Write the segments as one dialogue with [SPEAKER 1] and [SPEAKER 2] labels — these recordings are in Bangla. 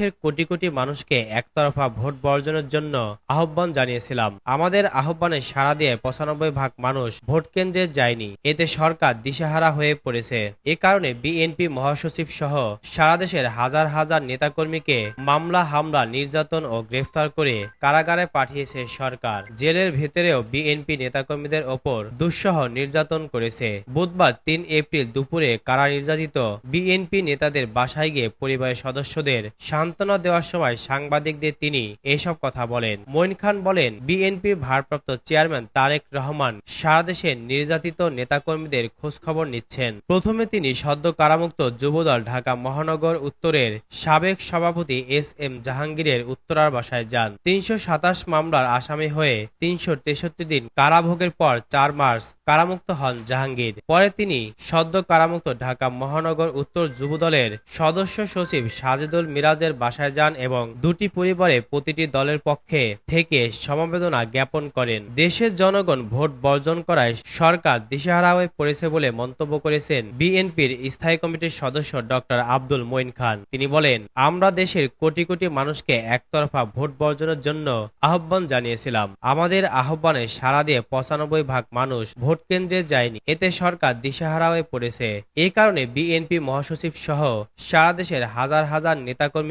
[SPEAKER 1] দেশের কোটি কোটি মানুষকে একতরফা ভোট বর্জনের জন্য আহ্বান জানিয়েছিলাম। আমাদের আহ্বানে সাড়া দিয়ে পঁচানব্বই ভাগ মানুষ ভোট কেন্দ্রে যায়নি। এতে সরকার দিশেহারা হয়ে পড়েছে। এ কারণে বিএনপি মহাসচিব সহ সারা দেশের হাজার হাজার নেতাকর্মীকে মামলা, হামলা, নির্যাতন ও গ্রেফতার করে কারাগারে পাঠিয়েছে সরকার। জেলের ভেতরেও বিএনপি নেতাকর্মীদের ওপর দুঃসহ নির্যাতন করেছে। বুধবার তিন এপ্রিল দুপুরে কারা নির্যাতিত বিএনপি নেতাদের বাসায় গিয়ে পরিবারের সদস্যদের সান্ত্বনা দেওয়ার সময় সাংবাদিকদের তিনি এসব কথা বলেন। মঈন খান বলেন, বিএনপির ভারপ্রাপ্ত চেয়ারম্যান তারেক রহমান সারা দেশের নির্যাতিত নেতাকর্মীদের খোঁজখবর নিচ্ছেন। প্রথমে তিনি সদ্য কারামুক্ত যুবদল ঢাকা মহানগর উত্তরের সাবেক সভাপতি এস এম জাহাঙ্গীরের উত্তরার বাসায় যান। তিনশো সাতাশ মামলার আসামি হয়ে তিনশো তেষট্টি দিন কারাভোগের পর চার মার্চ কারামুক্ত হন জাহাঙ্গীর। পরে তিনি সদ্য কারামুক্ত ঢাকা মহানগর উত্তর যুবদলের সদস্য সচিব সাজেদুল মিরাজের বাসায় যান এবং দুটি পরিবারে প্রতিটি দলের পক্ষে থেকে সমবেদনা জ্ঞাপন করেন। দেশের জনগণ ভোট বর্জন করায় সরকার দিশেহারা হয়ে পড়েছে বলে মন্তব্য করেছেন বিএনপির স্থায়ী কমিটির সদস্য ডক্টর আব্দুল মঈন খান। তিনি বলেন, আমরা দেশের কোটি কোটি মানুষকে একতরফা ভোট বর্জনের জন্য আহ্বান জানিয়েছিলাম। আমাদের আহ্বানে সাড়া দিয়ে পঁচানব্বই ভাগ মানুষ ভোট কেন্দ্রে যায়নি। এতে সরকার দিশেহারা হয়ে পড়েছে। এ কারণে বিএনপি মহাসচিব সহ সারা দেশের হাজার হাজার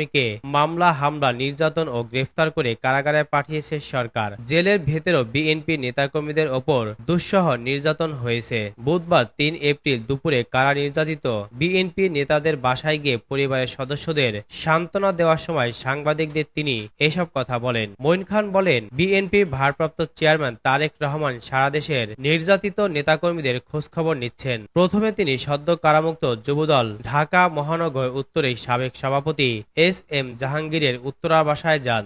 [SPEAKER 1] নেতাকর্মীকে মামলা, হামলা, নির্যাতন ও গ্রেফতার করে কারাগারে পাঠিয়েছে সরকার। জেলের ভেতরেও বিএনপি নেতাকর্মীদের ওপর দুঃসহ নির্যাতন হয়েছে। বুধবার তিন এপ্রিল দুপুরে কারা নির্যাতিত? বিএনপি নেতাদের বাসায় গিয়ে পরিবারের সদস্যদের সান্ত্বনা দেওয়ার সময় সাংবাদিকদের তিনি এসব কথা বলেন। মঈন খান বলেন বিএনপির ভারপ্রাপ্ত চেয়ারম্যান তারেক রহমান সারা দেশের নির্যাতিত নেতাকর্মীদের খোঁজখবর নিচ্ছেন। প্রথমে তিনি সদ্য কারামুক্ত যুবদল ঢাকা, মহানগর উত্তরের সাবেক সভাপতি এম জাহাঙ্গীরের উত্তরা বাসায় যান।